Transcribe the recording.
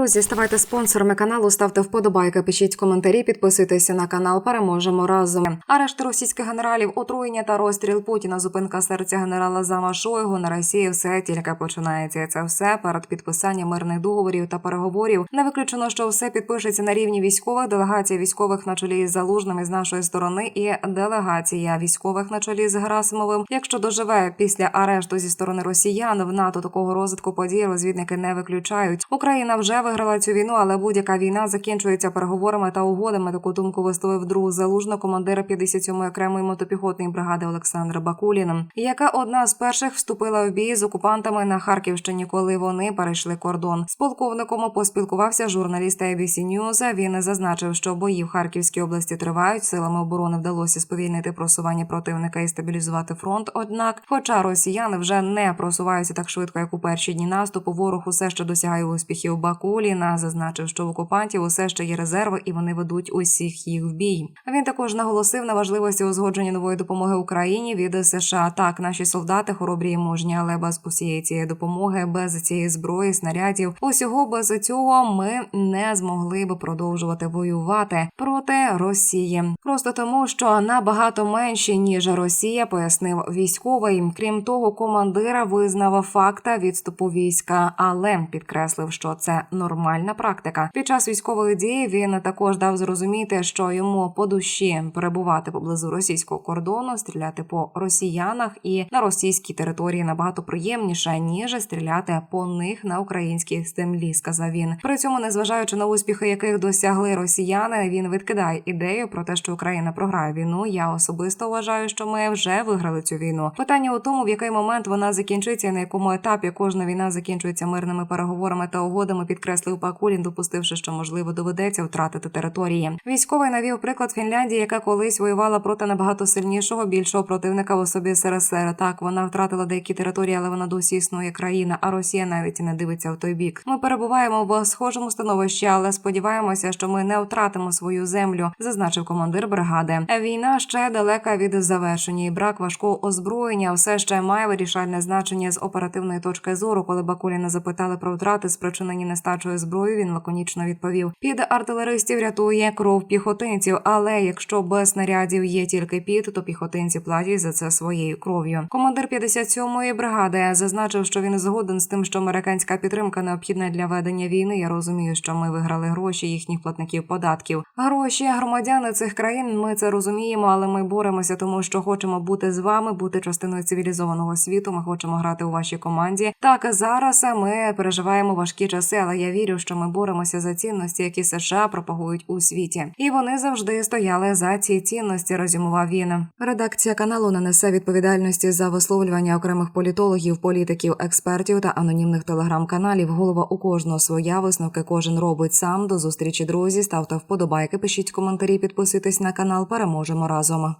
Друзі, ставайте спонсорами каналу, ставте вподобайки, пишіть коментарі, підписуйтеся на канал. Переможемо разом. Арешт російських генералів, отруєння та розстріл Путіна, зупинка серця генерала Зама Шойгу на Росії все тільки починається. Це все перед підписанням мирних договорів та переговорів. Не виключено, що все підпишеться на рівні військових делегація військових на чолі з залужними з нашої сторони, і делегація військових на чолі з Герасимовим. Якщо доживе після арешту зі сторони росіян в НАТО такого розвитку подій розвідники не виключають. Україна вже виграла цю війну, але будь-яка війна закінчується переговорами та угодами. Таку думку висловив друг залужно командира 57-ї окремої мотопіхотної бригади Олександр Бакулін, яка одна з перших вступила в бій з окупантами на Харківщині, коли вони перейшли кордон. З полковником поспілкувався журналіст ABC News. Він зазначив, що бої в Харківській області тривають. Силами оборони вдалося сповільнити просування противника і стабілізувати фронт. Однак, хоча росіяни вже не просуваються так швидко, як у перші дні наступу, ворог усе ще досягає успіхів. Бакуліна зазначив, що в окупантів усе ще є резерви, і вони ведуть усіх їх в бій. Він також наголосив на важливості узгодження нової допомоги Україні від США. Так, наші солдати хоробрі і мужні, але без усієї цієї допомоги, без цієї зброї, снарядів, усього без цього ми не змогли би продовжувати воювати проти Росії. Просто тому, що набагато менші ніж Росія, пояснив військовий. Крім того, командира визнав факта відступу війська, але підкреслив, що це нормальна практика. Під час військової дії він також дав зрозуміти, що йому по душі перебувати поблизу російського кордону, стріляти по росіянах і на російській території набагато приємніше ніж стріляти по них на українській землі. Сказав він. При цьому, незважаючи на успіхи, яких досягли росіяни, він відкидає ідею про те, що Україна програє війну. Я особисто вважаю, що ми вже виграли цю війну. Питання у тому, в який момент вона закінчиться, на якому етапі кожна війна закінчується мирними переговорами та угодами. Підкреслив Пакулін, допустивши, що можливо доведеться втратити території. Військовий навів приклад Фінляндії, яка колись воювала проти набагато сильнішого, більшого противника в особі СРСР. Так вона втратила деякі території, але вона досі існує країна. А Росія навіть і не дивиться в той бік. Ми перебуваємо в схожому становищі, але сподіваємося, що ми не втратимо свою землю, зазначив командир бригади. Війна ще далека від завершення, і брак важкого озброєння все ще має вирішальне значення з оперативної точки зору. Коли Бакуліна запитали про втрати, спричинені нестачою зброї, він лаконічно відповів: під артилеристів рятує кров піхотинців. Але якщо без снарядів є тільки під, то піхотинці платять за це своєю кров'ю. Командир 57-ї бригади зазначив, що він згоден з тим, що американська підтримка необхідна для ведення війни. Я розумію, що ми виграли гроші їхніх платників податків. Гроші громадяни цих країн. Ми це розуміємо, але ми боремося, тому що хочемо бути з вами, бути частиною цивілізованого світу. Ми хочемо грати у вашій команді. Так зараз ми переживаємо важкі часи, але я вірю, що ми боремося за цінності, які США пропагують у світі, і вони завжди стояли за ці цінності. Резюмував він. Редакція каналу не несе відповідальності за висловлювання окремих політологів, політиків, експертів та анонімних телеграм-каналів. Голова у кожного своя висновки кожен робить сам. До зустрічі друзі. Ставте вподобайки, пишіть коментарі, підписуйтесь на канал. Переможемо разом.